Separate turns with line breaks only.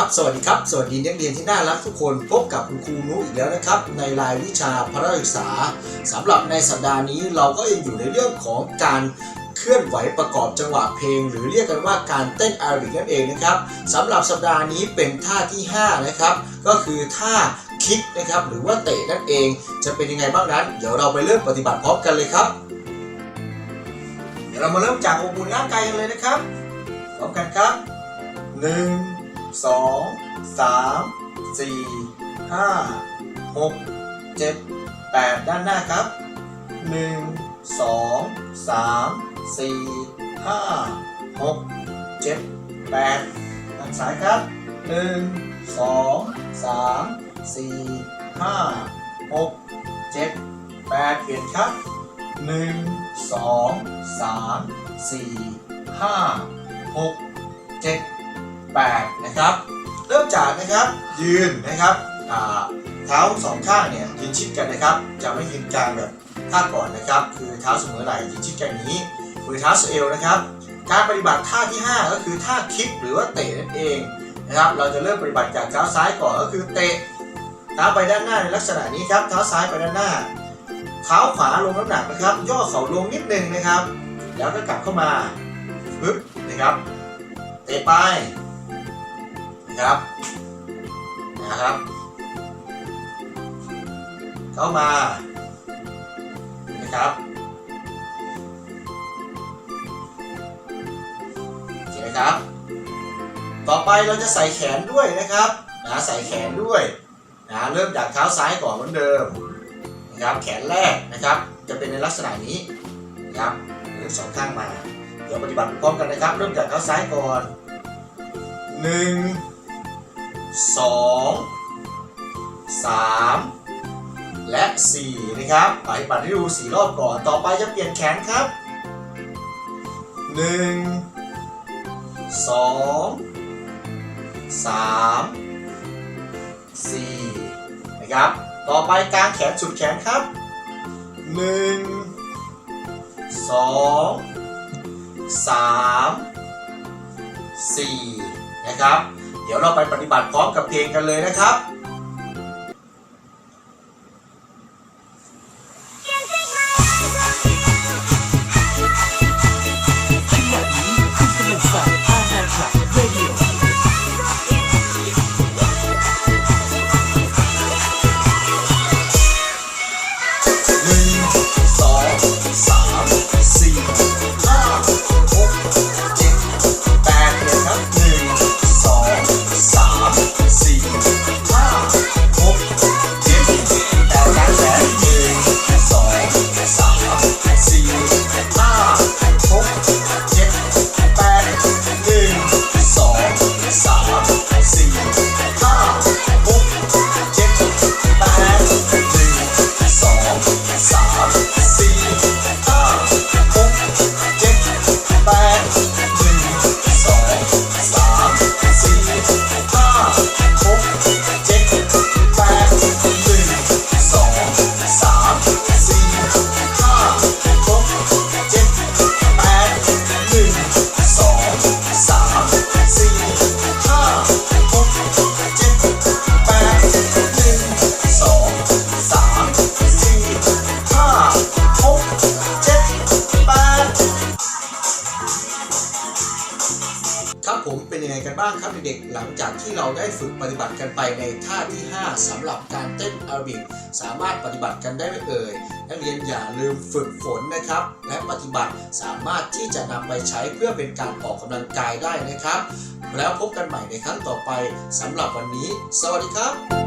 ครับ สวัสดีครับ สวัสดีนักเรียนที่น่ารักทุกคน พบกับคุณครูนุอีกแล้วนะครับ ในรายวิชาพระศึกษาสำหรับในสัปดาห์นี้เราก็ยังอยู่ในเรื่องของการเคลื่อนไหวประกอบจังหวะเพลง หรือเรียกกันว่าการเต้นอาริกนั่นเองนะครับสำหรับสัปดาห์นี้เป็นท่าที่ 5 นะครับ ก็คือท่าคิกนะครับหรือว่าเตะนั่นเอง จะเป็นยังไงบ้างนั้น เดี๋ยวเราไปเริ่มปฏิบัติพร้อมกันเลยครับเดี๋ยวเรามาเริ่มจากอบอุ่นร่างกายกันเลยนะครับพร้อมกันครับหนึ่ง สองสามสี่ห้าหกเจ็ดแปดด้านหน้าครับหนึ่งสองสามสี่ห้าหกเจ็ดแปดด้านซ้ายครับหนึ่งสองสามสี่ห้าหกเจ็ดแปดเปลี่ยนครับหนึ่งสองสามสี่ห้าหกเจ็ด 8นะครับ เริ่มจากนะครับยืนนะครับเท้าสองข้างเนี่ยยืนชิดกันนะครับ จะไม่ยืนกลางแบบท่าก่อนนะครับ คือเท้าเสมอไหล่ยืนชิดกันนี้มือเท้าสเอลนะครับ การปฏิบัติท่าที่ 5 ก็คือท่าคิกหรือว่าเตะนั่นเองนะครับ เราจะเริ่มปฏิบัติจากเท้าซ้ายก่อนก็คือเตะเท้าไปด้านหน้าในลักษณะนี้ครับเท้าซ้ายไปด้านหน้า เท้าขวาลงน้ำหนักนะครับ ย่อเข่าลงนิดนึงนะครับ แล้วก็กลับเข้ามาปึ๊บนะครับ เตะไป ครับนะครับ เข้ามานะครับโอเคนะครับ ต่อไปเราจะใส่แขนด้วยนะครับนะใส่แขนด้วยนะเริ่มจากเท้าซ้ายก่อนเหมือนเดิมนะครับแขนแรกนะครับ จะเป็นในลักษณะนี้นะครับเริ่มสองข้างมา เดี๋ยวปฏิบัติพร้อมกันนะครับ เริ่มจากเท้าซ้ายก่อนหนึ่ง สองสามและสี่นะครับไปฏิบัติให้ดูสี่รอบก่อน ต่อไปจะเปลี่ยนแขนครับหนึ่งสองสามสี่นะครับ ต่อไปกางแขนสุดแขนครับหนึ่งสองสาม4นะครับ เดี๋ยวเราไปปฏิบัติพร้อมกับเพลงกันเลยนะครับ ผมเป็นยังไงกันบ้างครับเด็กๆหลังจากที่เราได้ฝึกปฏิบัติกันไปในท่าที่ 5สำหรับการเต้นอาราบิกสามารถปฏิบัติกันได้ไหมเอ่ยนักเรียนอย่าลืมฝึกฝนนะครับ และปฏิบัติสามารถที่จะนำไปใช้เพื่อเป็นการออกกำลังกายได้นะครับ แล้วพบกันใหม่ในครั้งต่อไปสำหรับวันนี้ สวัสดีครับ